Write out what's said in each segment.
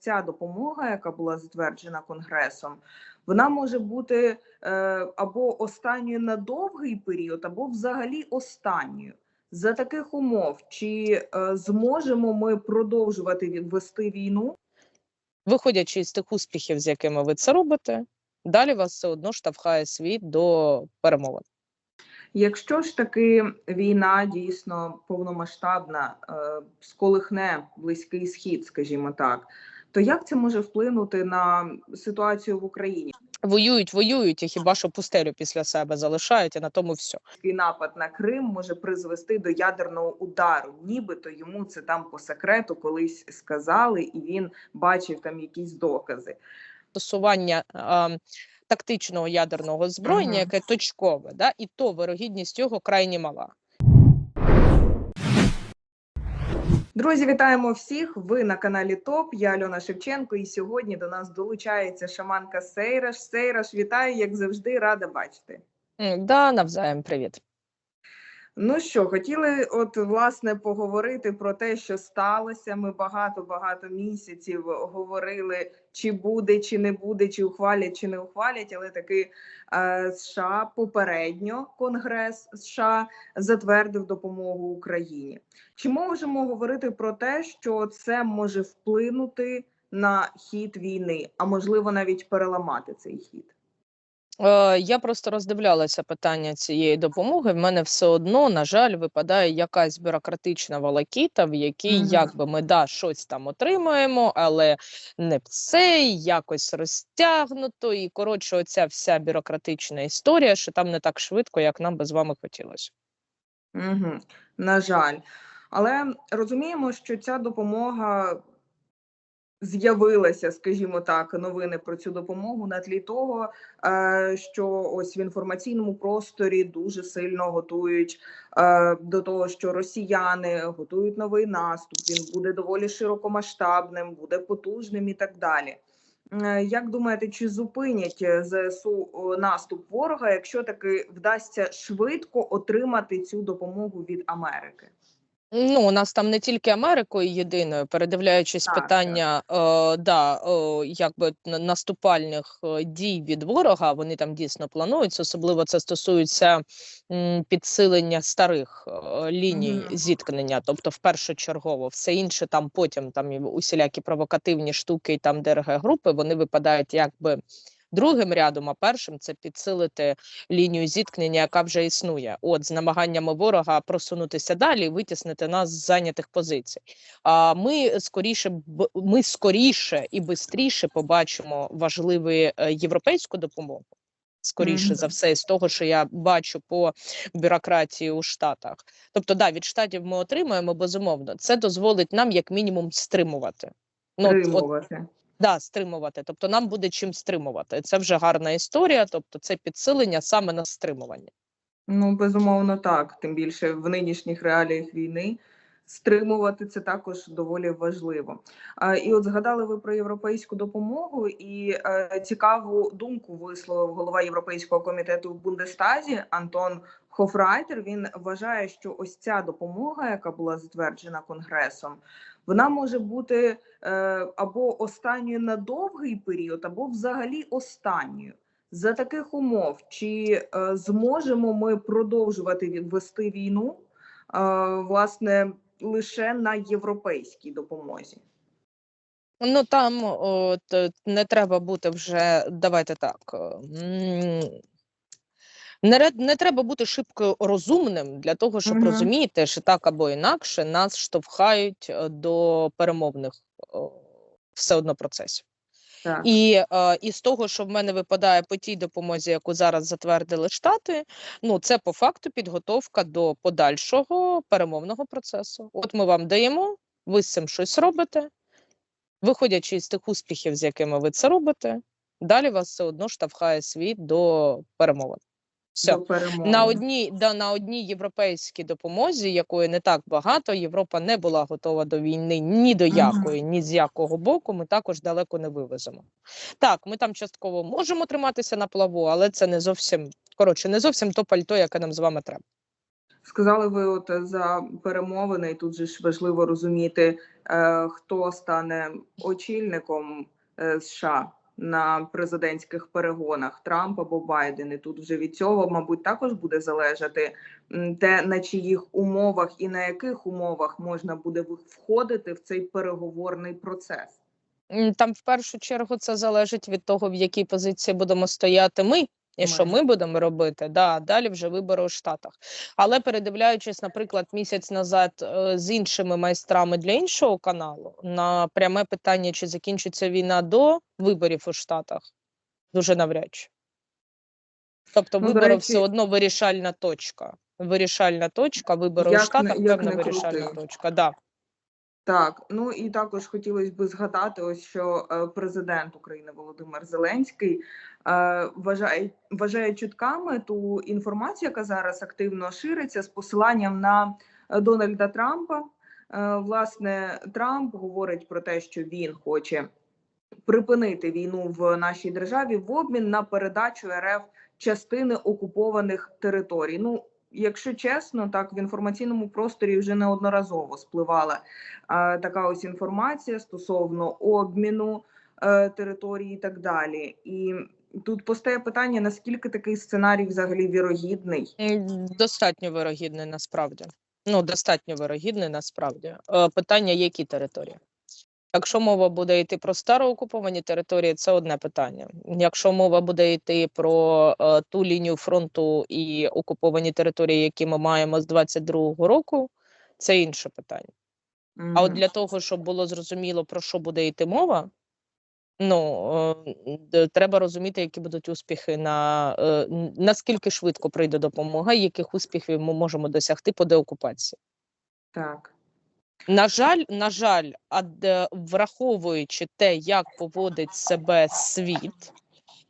ця допомога, яка була затверджена конгресом, вона може бути е, або останньою на довгий період, або взагалі останньою. За таких умов, чи е, зможемо ми продовжувати вести війну? Виходячи з тих успіхів, з якими ви це робите, далі вас все одно штовхає світ до перемовин. Якщо ж таки війна дійсно повномасштабна, е, сколихне близький схід, скажімо так, то як це може вплинути на ситуацію в Україні? Воюють, воюють, і хіба що пустелю після себе залишають, і на тому все. Такий напад на Крим може призвести до ядерного удару, нібито йому це там по секрету колись сказали, і він бачив там якісь докази. Застосування а, тактичного ядерного озброєння, Мгм. яке точкове, да, і то вирогідність його крайні мала. Друзі, вітаємо всіх! Ви на каналі ТОП. Я Альона Шевченко, і сьогодні до нас долучається шаманка Сейраш. Сейраш, вітаю, як завжди, рада бачити. Да, навзаєм, привіт. Ну що, хотіли, от власне, поговорити про те, що сталося. Ми багато багато місяців говорили, чи буде, чи не буде, чи ухвалять, чи не ухвалять. Але таки е, США попередньо Конгрес США затвердив допомогу Україні. Чи можемо говорити про те, що це може вплинути на хід війни, а можливо навіть переламати цей хід? Е, я просто роздивлялася питання цієї допомоги. В мене все одно, на жаль, випадає якась бюрократична волокіта, в якій Мгм. якби ми да, щось там отримаємо, але не все, якось розтягнуто. І коротше, оця вся бюрократична історія, що там не так швидко, як нам би з вами хотілося. Угу. На жаль. Але розуміємо, що ця допомога з'явилася, скажімо так, новини про цю допомогу на тлі того, е, що ось в інформаційному просторі дуже сильно готують е, до того, що росіяни готують новий наступ. Він буде доволі широкомасштабним, буде потужним і так далі. Е, Як думаєте, чи зупинять ЗСУ наступ ворога, якщо таки вдасться швидко отримати цю допомогу від Америки? Ну, у нас там не тільки Америкою єдиною, передивляючись Так, так. питання е, да, е, якби на- наступальних дій від ворога, вони там дійсно плануються. Особливо це стосується м, підсилення старих е, ліній Мгм. зіткнення, тобто в першочергово все інше там потім там усілякі провокативні штуки, і там ДРГ групи, вони випадають якби. Другим рядом, а першим це підсилити лінію зіткнення, яка вже існує, от з намаганнями ворога просунутися далі, і витіснити нас з зайнятих позицій. А ми скоріше ми скоріше і швидше побачимо важливу е, європейську допомогу. Скоріше за все, з того, що я бачу по бюрократії у Штатах. Тобто, да, від штатів ми отримаємо безумовно. Це дозволить нам як мінімум стримувати. Ну, от- от Стримувати. Да, стримувати. Тобто нам буде чим стримувати. Це вже гарна історія, тобто це підсилення саме на стримування. Ну, безумовно, так. Тим більше в нинішніх реаліях війни стримувати це також доволі важливо. А, і от згадали ви про європейську допомогу, і е, цікаву думку висловив голова Європейського комітету в Бундестазі Антон Хофрайтер. Він вважає, що ось ця допомога, яка була затверджена конгресом, вона може бути е, або останньою на довгий період, або взагалі останньою. За таких умов, чи е, зможемо ми продовжувати вести війну, е, власне, лише на європейській допомозі? Ну там от, не треба бути вже, давайте так. Не, не треба бути шибко розумним для того, щоб Мгм. розуміти, що так або інакше нас штовхають е, до перемовних все одно процесів. Так. І, е, і з того, що в мене випадає по тій допомозі, яку зараз затвердили Штати, ну це по факту підготовка до подальшого перемовного процесу. От ми вам даємо, ви з цим щось робите. Виходячи з тих успіхів, з якими ви це робите, далі вас все одно штовхає світ до перемовин. Все. На одній, да, на одній європейській допомозі, якої не так багато, Європа не була готова до війни ні до якої, ні з якого боку. Ми також далеко не вивеземо. Так, ми там частково можемо триматися на плаву, але це не зовсім коротше, не зовсім то пальто, яке нам з вами треба. Сказали ви, от е, за перемовини, і тут же ж важливо розуміти, е, хто стане очільником е, США на президентських перегонах Трамп або Байден. І тут вже від цього, мабуть, також буде залежати те, на чиїх умовах і на яких умовах можна буде входити в цей переговорний процес. Там в першу чергу це залежить від того, в якій позиції будемо стояти ми. І що Ми. будемо робити, да, далі вже вибори у Штатах. Але передивляючись, наприклад, місяць назад е, з іншими майстрами для іншого каналу на пряме питання, чи закінчиться війна до виборів у Штатах, дуже навряд чи. Тобто Ну, вибори речі- все одно вирішальна точка. Вирішальна точка, вибори Як у Штатах, не- певна не вирішальна крути. точка. Да. Так, ну і також хотілося б згадати, ось що е, президент України Володимир Зеленський е, вважає, вважає чутками ту інформацію, яка зараз активно шириться з посиланням на е, Дональда Трампа. Власне, Трамп говорить про те, що він хоче припинити війну в нашій державі в обмін на передачу РФ частини окупованих територій. Ну, якщо чесно, так в інформаційному просторі вже неодноразово спливала е, така ось інформація стосовно обміну е, території і так далі. І тут постає питання: наскільки такий сценарій взагалі вірогідний? Достатньо вирогідний насправді. Ну, достатньо вирогідний насправді. Е, Питання, які території? Якщо мова буде йти про староокуповані території, це одне питання. Якщо мова буде йти про е, ту лінію фронту і окуповані території, які ми маємо з 22-го року, це інше питання. А от для того, щоб було зрозуміло, про що буде йти мова, ну е, треба розуміти, які будуть успіхи на е, наскільки швидко прийде допомога, яких успіхів ми можемо досягти по деокупації. Так. На жаль, на жаль, а враховуючи те, як поводить себе світ,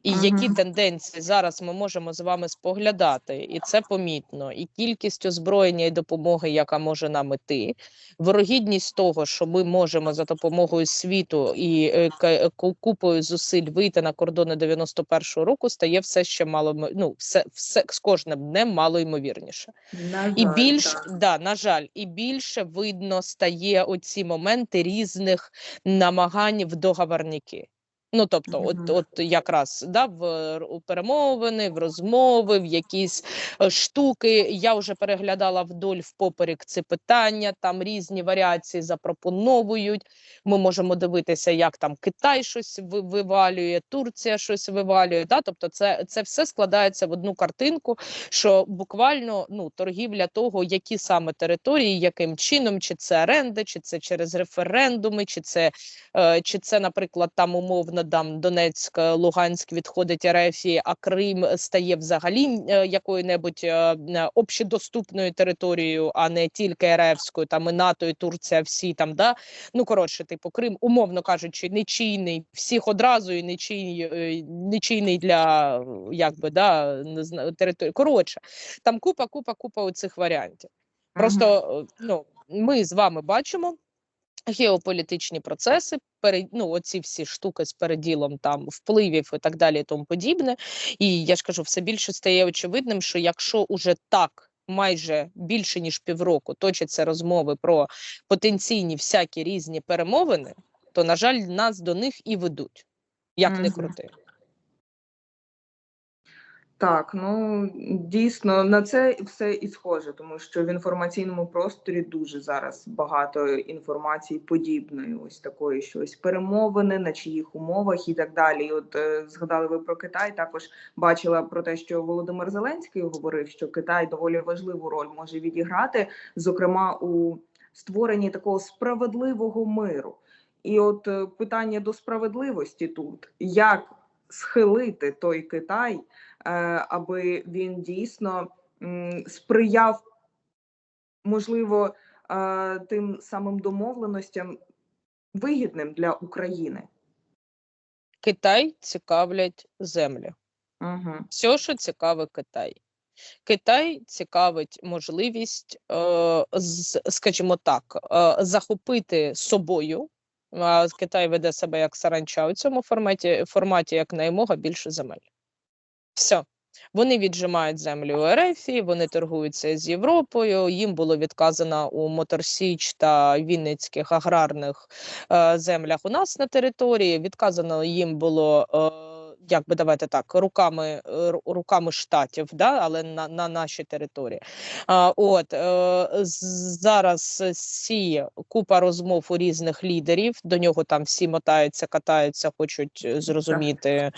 і які тенденції зараз ми можемо з вами споглядати, і це помітно, і кількість озброєння і допомоги, яка може нам іти, вирогідність того, що ми можемо за допомогою світу і е, е, ку- купою зусиль вийти на кордони 91-го року, стає все ще мало ну, все, все з кожним днем мало ймовірніше. На І більш так. да, на жаль, і більше видно стає оці моменти різних намагань в договорники. Ну, тобто, от, Мгм. от якраз да, в р- у перемовини, в розмови, в якісь е, штуки. Я вже переглядала вдоль в поперек ці питання, там різні варіації запропоновують. Ми можемо дивитися, як там Китай щось ви- вивалює, Турція щось вивалює. Да? Тобто, це, це все складається в одну картинку, що буквально ну торгівля того, які саме території, яким чином, чи це оренда, чи це через референдуми, чи це, е, чи це, наприклад, там умовно там Донецьк, е, Луганськ відходить РФ, а Крим стає взагалі е, якою-небудь е, общедоступною територією, а не тільки РФською, там і НАТО, і Турція, всі там, да. Ну коротше, типу, Крим, умовно кажучи, нечийний всіх одразу і нечийний, нечийний для якби да території. Коротше, там купа, купа, купа оцих варіантів. Просто ну, ми з вами бачимо геополітичні процеси, перед, ну, оці всі штуки з переділом там впливів і так далі, і тому подібне. І я ж кажу, все більше стає очевидним, що якщо уже так. Майже більше ніж півроку точаться розмови про потенційні всякі різні перемовини, то на жаль, нас до них і ведуть, як не крути. Так, ну дійсно на це все і схоже, тому що в інформаційному просторі дуже зараз багато інформації подібної, ось такої, що ось перемовини, на чиїх умовах і так далі. І от е, згадали ви про Китай. Також бачила про те, що Володимир Зеленський говорив, що Китай доволі важливу роль може відіграти, зокрема у створенні такого справедливого миру. І от е, питання до справедливості тут: як схилити той Китай? Е, аби він дійсно сприяв, можливо, е, тим самим домовленостям вигідним для України. Китай цікавлять землі. Угу. все, що цікаве Китай. Китай цікавить можливість, е, скажімо так, захопити собою. Китай веде себе як саранча у цьому форматі, форматі як наймога більше земель. Все. Вони віджимають землю у Ерефії, вони торгуються з Європою. Їм було відказано у Моторсіч та Вінницьких аграрних е, землях у нас на території. Відказано їм було. Е, як би давайте так, руками е, руками штатів, да, але на, на нашій території. А, от е, зараз сі купа розмов у різних лідерів. До нього там всі мотаються, катаються, хочуть е, зрозуміти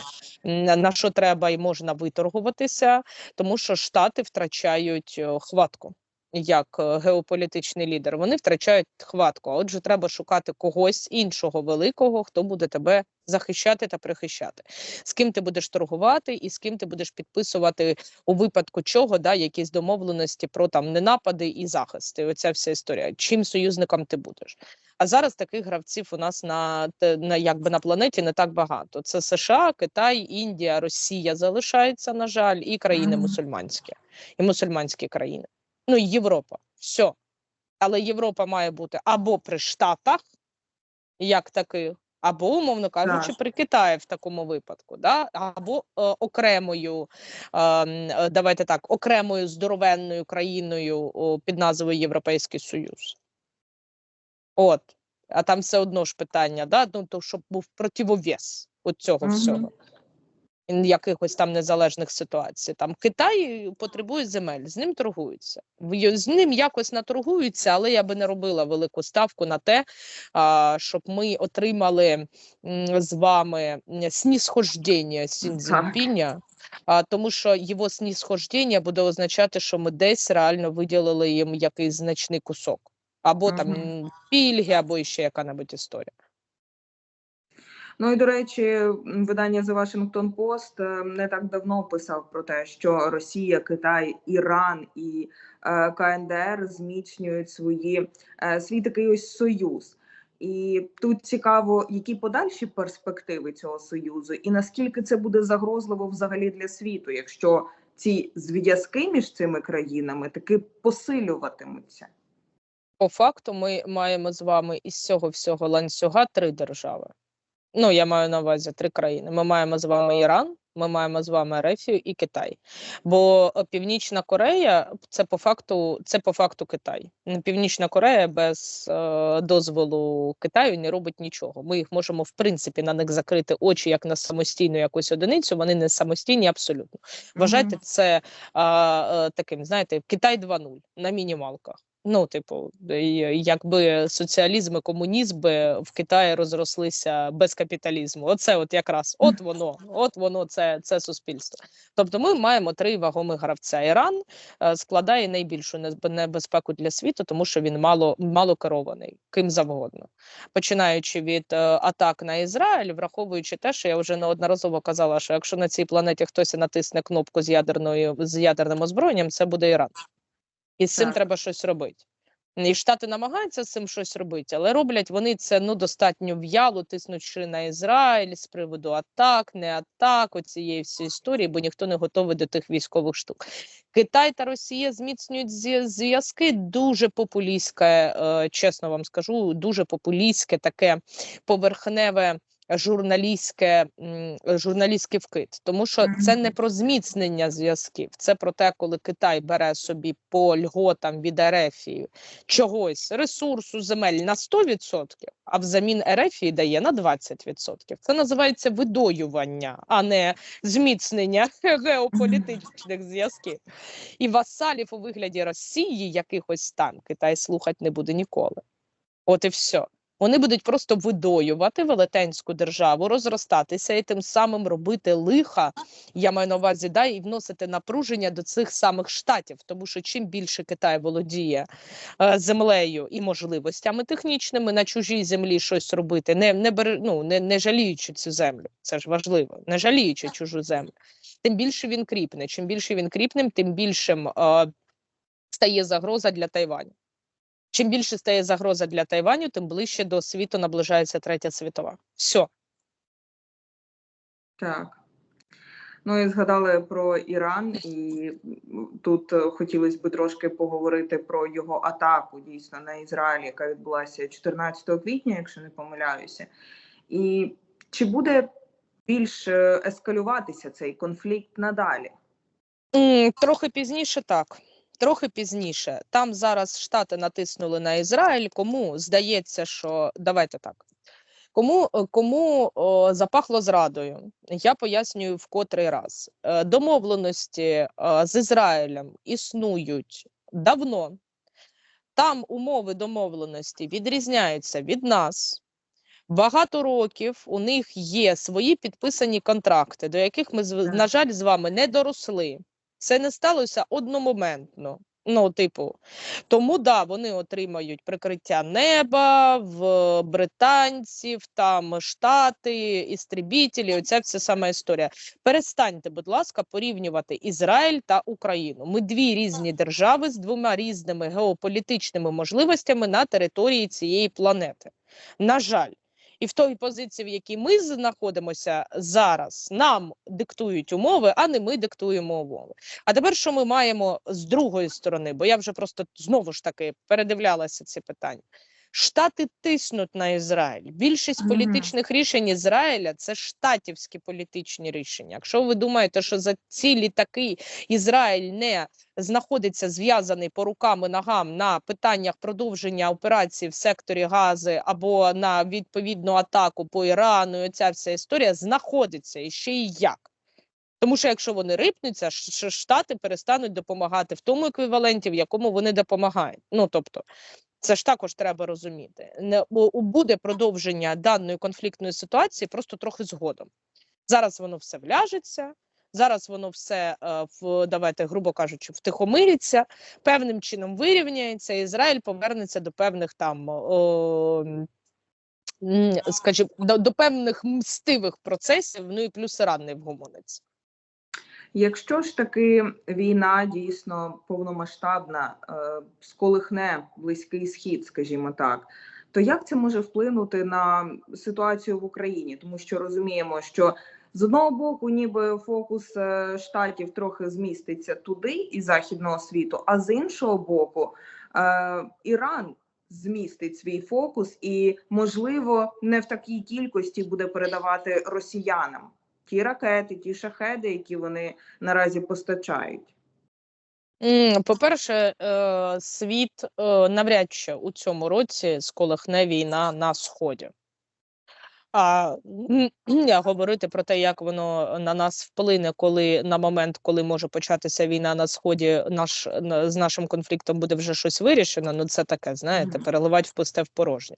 на, на що треба і можна виторгуватися, тому що штати втрачають е, хватку. Як е, геополітичний лідер, вони втрачають хватку. А Отже, треба шукати когось іншого великого, хто буде тебе захищати та прихищати. З ким ти будеш торгувати, і з ким ти будеш підписувати у випадку чого, да, якісь домовленості про там ненапади і захисти. Оця вся історія. Чим союзником ти будеш? А зараз таких гравців у нас на, на якби на планеті не так багато. Це США, Китай, Індія, Росія залишається, на жаль, і країни мусульманські, і мусульманські країни. Ну Європа. Все. Але Європа має бути або при Штатах, як таких, або, умовно кажучи, при Китаї в такому випадку, да? або е, окремою, е, е, давайте так, окремою здоровенною країною о, під назвою Європейський Союз. От. А там все одно ж питання, да? ну, то, щоб був противовес от цього Мгм. всього. Якихось там незалежних ситуацій. Там Китай потребує земель, з ним торгуються. В- З ним якось наторгуються, але я би не робила велику ставку на те, щоб ми отримали з вами снісхождення Сін а, тому що його снісхождення буде означати, що ми десь реально виділили їм якийсь значний кусок. Або там Мгм. м, пільги, або ще яка-небудь історія. Ну і до речі, видання The Washington Post е, не так давно писав про те, що Росія, Китай, Іран і е, КНДР зміцнюють свої е, свій такий ось союз. І тут цікаво, які подальші перспективи цього союзу, і наскільки це буде загрозливо взагалі для світу, якщо ці зв'язки між цими країнами таки посилюватимуться. По факту, ми маємо з вами із цього всього ланцюга три держави. Ну, я маю на увазі три країни. Ми маємо з вами Іран, ми маємо з вами Ерефію і Китай. Бо е, Північна Корея це по факту, це по факту Китай. Північна Корея без е, дозволу Китаю не робить нічого. Ми їх можемо в принципі на них закрити очі як на самостійну якусь одиницю. Вони не самостійні абсолютно. Вважайте це а, е, таким, знаєте, Китай 2.0 на мінімалках. Ну, типу, якби соціалізм і комунізм в Китаї розрослися без капіталізму. Оце от якраз от воно, от воно це, це суспільство. Тобто, ми маємо три вагомих гравця. Іран е, складає найбільшу неб- небезпеку для світу, тому що він мало, мало керований ким завгодно, починаючи від е, атак на Ізраїль, враховуючи те, що я вже неодноразово казала, що якщо на цій планеті хтось натисне кнопку з ядерною з ядерним озброєнням, це буде Іран. І з цим Так. треба щось робити. І Штати намагаються з цим щось робити, але роблять вони це ну достатньо в'яло, тиснучи на Ізраїль з приводу атак, не атак, оцієї всієї історії, бо ніхто не готовий до тих військових штук. Китай та Росія зміцнюють зв'я- зв'язки. Дуже популістське, е, чесно вам скажу, дуже популістське таке поверхневе. Журналістське журналістський вкид, тому що це не про зміцнення зв'язків, це про те, коли Китай бере собі по льготам від Ерефії чогось ресурсу земель на 100%, а взамін Ерефії дає на 20%. Це називається видоювання, а не зміцнення геополітичних зв'язків. І васалів у вигляді Росії якихось там Китай слухати не буде ніколи. От і все. Вони будуть просто видоювати велетенську державу, розростатися і тим самим робити лиха. Я маю на увазі, да, і вносити напруження до цих самих штатів, тому що чим більше Китай володіє е, землею і можливостями технічними на чужій землі щось робити, не, не, бер, ну, не, не жаліючи цю землю, це ж важливо, не жаліючи чужу землю, тим більше він кріпне. Чим більше він кріпним, тим більшим е, стає загроза для Тайваню. Чим більше стає загроза для Тайваню, тим ближче до світу наближається третя світова. Все. Так. Ну і згадали про Іран, і тут е, хотілося б трошки поговорити про його атаку дійсно на Ізраїль, яка відбулася 14 квітня, якщо не помиляюся. І чи буде більш е, ескалюватися цей конфлікт надалі? Трохи пізніше так. Трохи пізніше. Там зараз Штати натиснули на Ізраїль. Кому здається, що давайте так. Кому, кому о, запахло зрадою? Я пояснюю в котрий раз. Е, Домовленості е, з Ізраїлем існують давно. Там умови домовленості відрізняються від нас. Багато років у них є свої підписані контракти, до яких ми, на жаль, з вами не доросли. Це не сталося одномоментно. Ну, типу, тому да, вони отримають прикриття неба в британців, там штати, істребітелі. Оця вся сама історія. Перестаньте, будь ласка, порівнювати Ізраїль та Україну. Ми дві різні держави з двома різними геополітичними можливостями на території цієї планети. На жаль. І в той позиції, в якій ми знаходимося зараз, нам диктують умови, а не ми диктуємо умови. А тепер що ми маємо з другої сторони? Бо я вже просто знову ж таки передивлялася ці питання. Штати тиснуть на Ізраїль. Більшість політичних рішень Ізраїля це штатівські політичні рішення. Якщо ви думаєте, що за ці літаки Ізраїль не знаходиться зв'язаний по рукам і ногам на питаннях продовження операції в секторі Гази або на відповідну атаку по Ірану, і ця вся історія знаходиться і ще й як. Тому що якщо вони рипнуться, штати перестануть допомагати в тому еквіваленті, в якому вони допомагають. Ну тобто, це ж також треба розуміти. Не буде продовження даної конфліктної ситуації просто трохи згодом. Зараз воно все вляжеться. Зараз воно все е, в давайте, грубо кажучи, втихомириться, певним чином вирівняється. Ізраїль повернеться до певних там, о, скажімо, до, до певних мстивих процесів. Ну і плюс Іран не вгомониться. Якщо ж таки війна дійсно повномасштабна, е, сколихне близький схід, скажімо так, то як це може вплинути на ситуацію в Україні? Тому що розуміємо, що з одного боку, ніби фокус е, штатів трохи зміститься туди і західного світу, а з іншого боку, е, Іран змістить свій фокус і, можливо, не в такій кількості буде передавати росіянам ті ракети, ті шахеди, які вони наразі постачають. По-перше, е, світ е, навряд чи у цьому році сколихне війна на сході. А я говорити про те, як воно на нас вплине, коли на момент, коли може початися війна на сході, наш з нашим конфліктом буде вже щось вирішено. Ну це таке, знаєте, переливати в пусте в порожнє.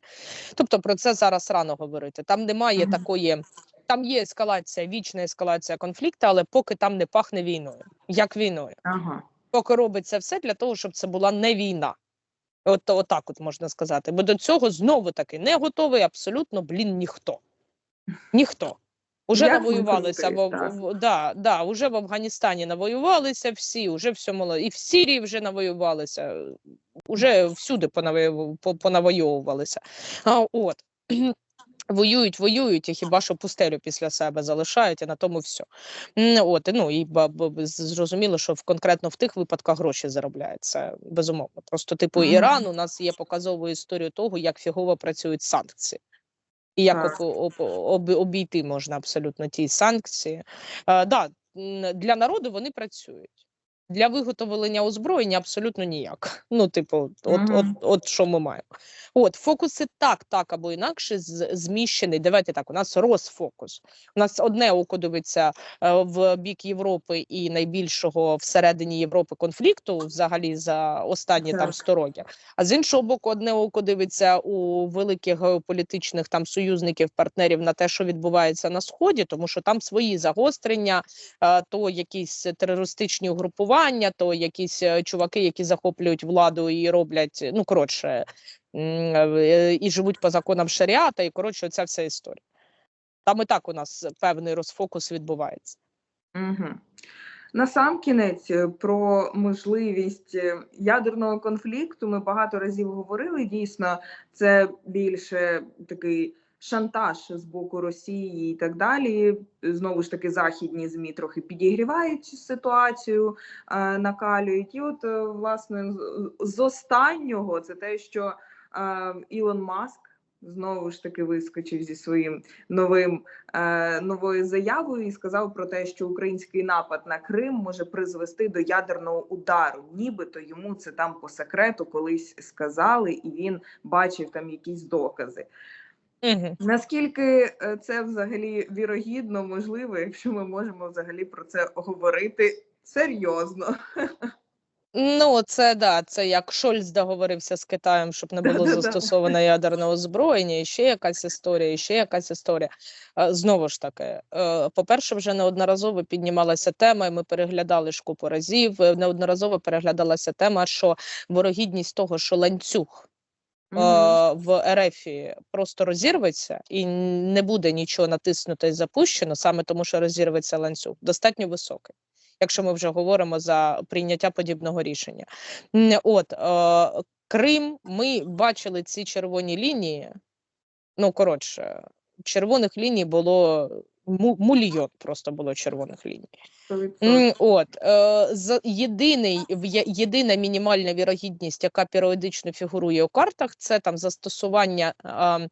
Тобто про це зараз рано говорити. Там немає такої. Там є ескалація, вічна ескалація конфлікту, але поки там не пахне війною, як війною Ага. поки робиться все для того, щоб це була не війна. От отак от можна сказати. Бо до цього знову таки не готовий абсолютно, блін, ніхто. Ніхто. Уже Як навоювалися в, в, да, да, уже в Афганістані навоювалися всі, уже все моло, і в Сирії вже навоювалися, уже всюди понавоювалися. А, от. Воюють, воюють, і хіба що пустелю після себе залишають, і на тому все. От, ну, і зрозуміло, що в конкретно в тих випадках гроші заробляють. Це безумовно. Просто, типу, Іран у нас є показовою історією того, як фігово працюють санкції. І як об, об, об, обійти можна абсолютно ті санкції. Е, да, для народу вони працюють. Для виготовлення озброєння абсолютно ніяк. Ну, типу, от, от, Мгм. от що ми маємо. От фокуси так, так або інакше зміщений. Давайте так. У нас розфокус. У нас одне око дивиться е, в бік Європи і найбільшого всередині Європи конфлікту, взагалі за останні там Так. 100 років. А з іншого боку, одне око дивиться у великих геополітичних там союзників, партнерів на те, що відбувається на сході, тому що там свої загострення, е, то якісь терористичні угрупування, то якісь е, чуваки, які захоплюють владу і роблять, ну коротше, е, і живуть по законам шаріата, і коротше, ця вся історія. Там і так у нас певний розфокус відбувається. Угу. На сам кінець е, про можливість е, ядерного конфлікту ми багато разів говорили. Дійсно, це більше такий шантаж з боку Росії і так далі. Знову ж таки, західні змі трохи підігрівають ситуацію, е, накалюють. І от е, власне з- останнього це те, що е, Ілон Маск знову ж таки вискочив зі своїм новим е, новою заявою і сказав про те, що український напад на Крим може призвести до ядерного удару. Нібито йому це там по секрету колись сказали, і він бачив там якісь докази. Угу. Наскільки е, це взагалі вірогідно, можливо, якщо ми можемо взагалі про це говорити серйозно? Ну, це да, це як Шольц договорився з Китаєм, щоб не було застосовано ядерне озброєння, і ще якась історія, і ще якась історія. Е, Знову ж таки, е, по-перше, вже неодноразово піднімалася тема, і ми переглядали ж купу разів. Неодноразово переглядалася тема, що ворогідність того, що ланцюг В РФ просто розірветься і не буде нічого натиснуто і запущено, саме тому, що розірветься ланцюг, достатньо високий. Якщо ми вже говоримо за прийняття подібного рішення, от е, Крим, ми бачили ці червоні лінії. Ну коротше, червоних ліній було мульйон, просто було червоних ліній. 100%. От е, єдиний єдина мінімальна вірогідність, яка періодично фігурує у картах, це там застосування е,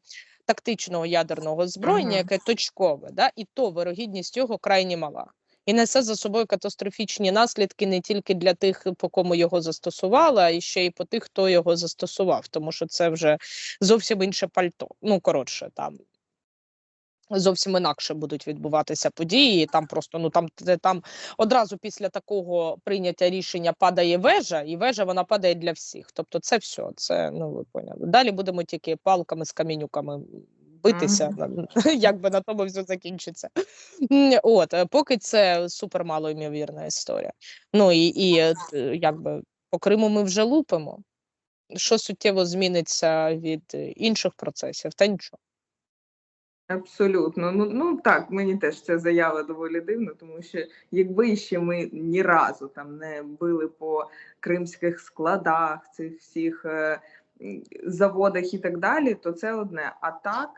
тактичного ядерного озброєння, Мгм. яке точкове, да, і то вирогідність його крайні мала. І несе за собою катастрофічні наслідки не тільки для тих, по кому його застосували, а і ще й по тих, хто його застосував, тому що це вже зовсім інше пальто. Ну коротше, там зовсім інакше будуть відбуватися події. Там просто ну там там одразу після такого прийняття рішення падає вежа, і вежа вона падає для всіх. Тобто, це все. Це ну ви поняли. Далі будемо тільки палками з камінюками битися, як би на тому все закінчиться. От е, поки це супер малоймовірна історія. Ну і, і е, якби по Криму ми вже лупимо. Що суттєво зміниться від е, інших процесів, та нічого. Абсолютно. Ну, ну так, мені теж ця заява доволі дивна, тому що якби ще ми ні разу там не били по кримських складах, цих всіх е, заводах і так далі, то це одне. А так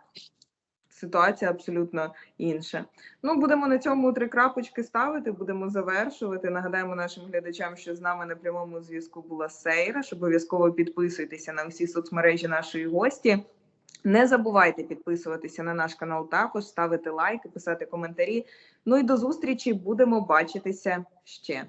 ситуація абсолютно інша. Ну, будемо на цьому три крапочки ставити, будемо завершувати. Нагадаємо нашим глядачам, що з нами на прямому зв'язку була Сейра. Обов'язково підписуйтеся на всі соцмережі нашої гості. Не забувайте підписуватися на наш канал також, ставити лайки, писати коментарі. Ну і до зустрічі будемо бачитися ще.